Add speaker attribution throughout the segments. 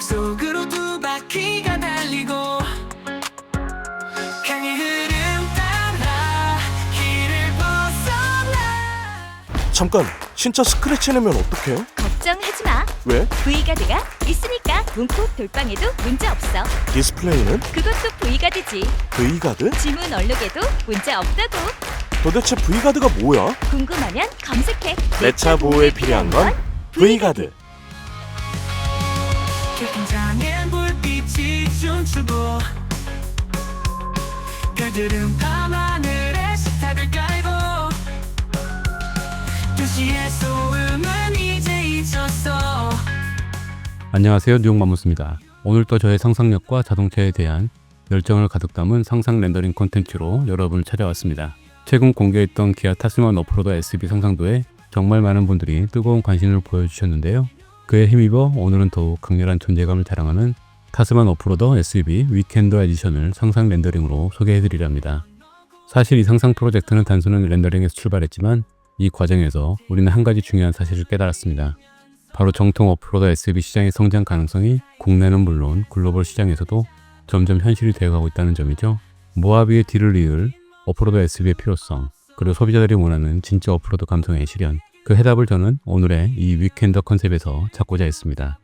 Speaker 1: 속으로 두 바퀴가 달리고 강의 흐름 따라 길을 벗어나
Speaker 2: 잠깐 진짜 스크래치 내면 어떡해?
Speaker 3: 걱정하지 마.
Speaker 2: 왜?
Speaker 3: V가드가 있으니까 문콕 돌방에도 문제 없어.
Speaker 2: 디스플레이는
Speaker 3: 그것도 V가드지.
Speaker 2: V가드?
Speaker 3: 지문 얼룩에도 문제 없다고.
Speaker 2: 도대체 V가드가 뭐야?
Speaker 3: 궁금하면 검색해.
Speaker 2: 내 차 보호에 필요한 건 V가드
Speaker 1: 교통장엔 불빛이 춤추고 별들은 밤하늘에 식탁을 깔고 도시의 소음은 이제 잊혔어
Speaker 4: 안녕하세요 뉴욕마무스입니다. 오늘 또 저의 상상력과 자동차에 대한 열정을 가득 담은 상상 렌더링 콘텐츠로 여러분을 찾아왔습니다. 최근 공개했던 기아 타스만 오프로더 SUV 상상도에 정말 많은 분들이 뜨거운 관심을 보여주셨는데요. 그에 힘입어 오늘은 더욱 강렬한 존재감을 자랑하는 타스만 오프로더 SUV 위켄더 에디션을 상상 렌더링으로 소개해드리랍니다. 사실 이 상상 프로젝트는 단순한 렌더링에서 출발했지만 이 과정에서 우리는 한 가지 중요한 사실을 깨달았습니다. 바로 정통 오프로더 SUV 시장의 성장 가능성이 국내는 물론 글로벌 시장에서도 점점 현실이 되어가고 있다는 점이죠. 모하비의 뒤를 이을 오프로더 SUV의 필요성, 그리고 소비자들이 원하는 진짜 오프로드 감성의 실현. 그 해답을 저는 오늘의 이 위켄더 컨셉에서 찾고자 했습니다.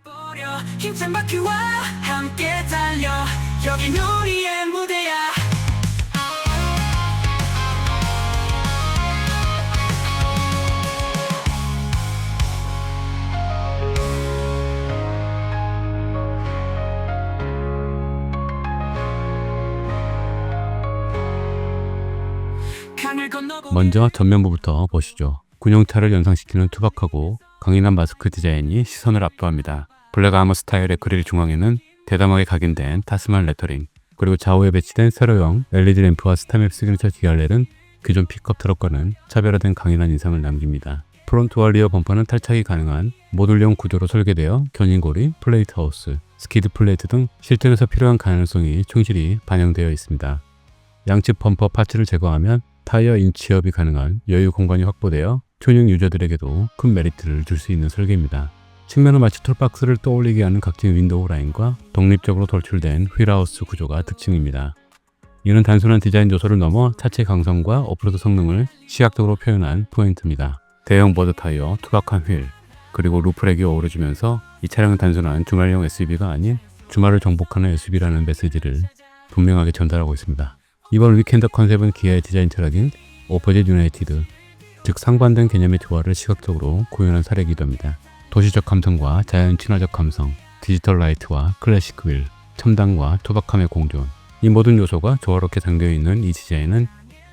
Speaker 4: 먼저 전면부부터 보시죠. 군용차를 연상시키는 투박하고 강인한 마스크 디자인이 시선을 압도합니다. 블랙 아머 스타일의 그릴 중앙에는 대담하게 각인된 타스만 레터링, 그리고 좌우에 배치된 세로형 LED 램프와 스타맵 시그니처 디알렐은 기존 픽업 트럭과는 차별화된 강인한 인상을 남깁니다. 프론트와 리어 범퍼는 탈착이 가능한 모듈형 구조로 설계되어 견인고리, 플레이트 하우스, 스키드 플레이트 등 실전에서 필요한 가능성이 충실히 반영되어 있습니다. 양측 범퍼 파츠를 제거하면 타이어 인치업이 가능한 여유 공간이 확보되어 초능 유저들에게도 큰 메리트를 줄 수 있는 설계입니다. 측면은 마치 툴박스를 떠올리게 하는 각진 윈도우 라인과 독립적으로 돌출된 휠하우스 구조가 특징입니다. 이는 단순한 디자인 요소를 넘어 차체 강성과 오프로드 성능을 시각적으로 표현한 포인트입니다. 대형 보드 타이어, 투박한 휠, 그리고 루프렉이 어우러지면서 이 차량은 단순한 주말용 SUV가 아닌 주말을 정복하는 SUV라는 메시지를 분명하게 전달하고 있습니다. 이번 위켄더 컨셉은 기아의 디자인 철학인 오퍼짓 유나이티드, 즉 상반된 개념의 조화를 시각적으로 구현한 사례이기도 합니다. 도시적 감성과 자연 친화적 감성, 디지털 라이트와 클래식 휠, 첨단과 투박함의 공존. 이 모든 요소가 조화롭게 담겨 있는 이 디자인은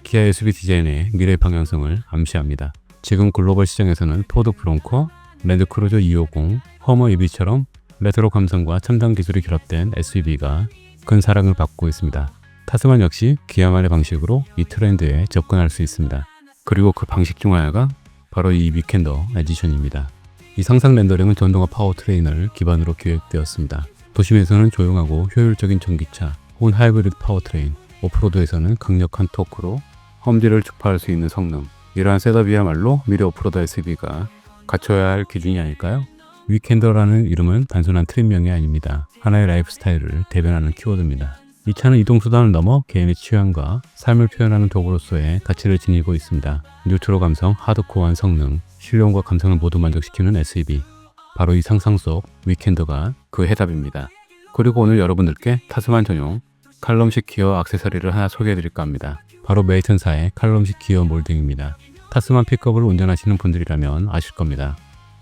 Speaker 4: 기아 SUV 디자인의 미래 방향성을 암시합니다. 지금 글로벌 시장에서는 포드 브론코, 랜드크루저 250, 허머 EV처럼 레트로 감성과 첨단 기술이 결합된 SUV가 큰 사랑을 받고 있습니다. 타스만 역시 기아만의 방식으로 이 트렌드에 접근할 수 있습니다. 그리고 그 방식 중 하나가 바로 이 위켄더 에디션입니다. 이 상상 렌더링은 전동화 파워 트레인을 기반으로 기획되었습니다. 도심에서는 조용하고 효율적인 전기차 혹은 하이브리드 파워트레인, 오프로드에서는 강력한 토크로 험지를 축파할 수 있는 성능. 이러한 셋업이야말로 미래 오프로드 SUV가 갖춰야 할 기준이 아닐까요? 위켄더라는 이름은 단순한 트림명이 아닙니다. 하나의 라이프 스타일을 대변하는 키워드입니다. 이 차는 이동수단을 넘어 개인의 취향과 삶을 표현하는 도구로서의 가치를 지니고 있습니다. 뉴트로 감성, 하드코어한 성능, 실용과 감성을 모두 만족시키는 SUV. 바로 이 상상 속 위켄더가 그 해답입니다. 그리고 오늘 여러분들께 타스만 전용 칼럼식 기어 액세서리를 하나 소개해드릴까 합니다. 바로 메이튼사의 칼럼식 기어 몰딩입니다. 타스만 픽업을 운전하시는 분들이라면 아실 겁니다.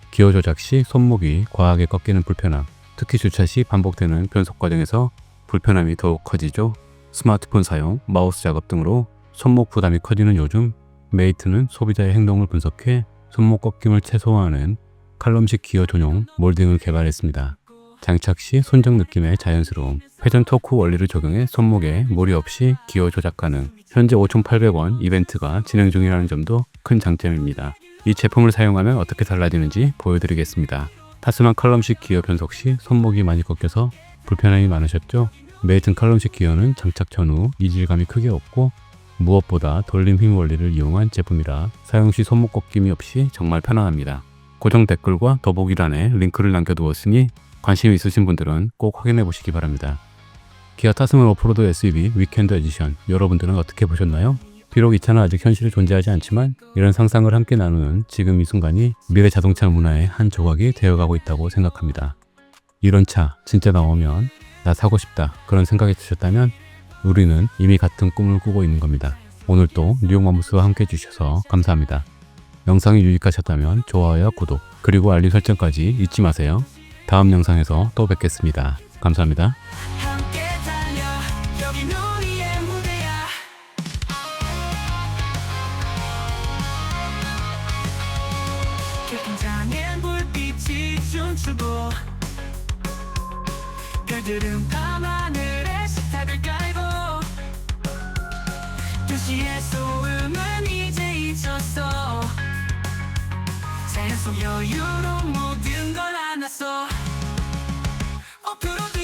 Speaker 4: 기어 조작 시 손목이 과하게 꺾이는 불편함, 특히 주차 시 반복되는 변속 과정에서 불편함이 더욱 커지죠. 스마트폰 사용, 마우스 작업 등으로 손목 부담이 커지는 요즘 메이트는 소비자의 행동을 분석해 손목 꺾임을 최소화하는 칼럼식 기어 전용 몰딩을 개발했습니다. 장착 시 손정 느낌의 자연스러움, 회전 토크 원리를 적용해 손목에 무리 없이 기어 조작 가능. 현재 5,800원 이벤트가 진행 중이라는 점도 큰 장점입니다. 이 제품을 사용하면 어떻게 달라지는지 보여드리겠습니다. 타스만 칼럼식 기어 변속 시 손목이 많이 꺾여서 불편함이 많으셨죠? 메이튼 칼럼식 기어는 장착 전후 이질감이 크게 없고 무엇보다 돌림 힘 원리를 이용한 제품이라 사용 시 손목 꺾임이 없이 정말 편안합니다. 고정 댓글과 더보기란에 링크를 남겨두었으니 관심 있으신 분들은 꼭 확인해 보시기 바랍니다. 기아 타스만 오프로드 SUV 위켄드 에디션 여러분들은 어떻게 보셨나요? 비록 이 차는 아직 현실에 존재하지 않지만 이런 상상을 함께 나누는 지금 이 순간이 미래 자동차 문화의 한 조각이 되어가고 있다고 생각합니다. 이런 차 진짜 나오면 나 사고 싶다 그런 생각이 드셨다면 우리는 이미 같은 꿈을 꾸고 있는 겁니다. 오늘도 뉴욕 마무스와 함께 해주셔서 감사합니다. 영상이 유익하셨다면 좋아요와 구독 그리고 알림 설정까지 잊지 마세요. 다음 영상에서 또 뵙겠습니다. 감사합니다.
Speaker 1: 별들은 밤하늘에 식탁을 깔고 도시의 소음은 이제 잊혔어. 자연 속 여유로 모든 걸 안았어. 오프로드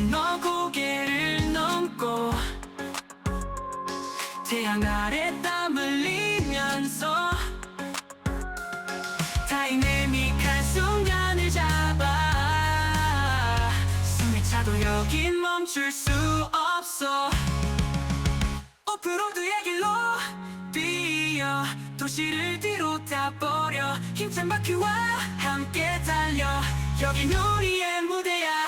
Speaker 1: 건너 고개를 넘고 태양 아래 땀 흘리면서 다이내믹한 순간을 잡아 숨이 차도 여긴 멈출 수 없어 오프로드의 길로 뛰어 도시를 뒤로 다 버려 힘찬 바퀴와 함께 달려 여긴 우리의 무대야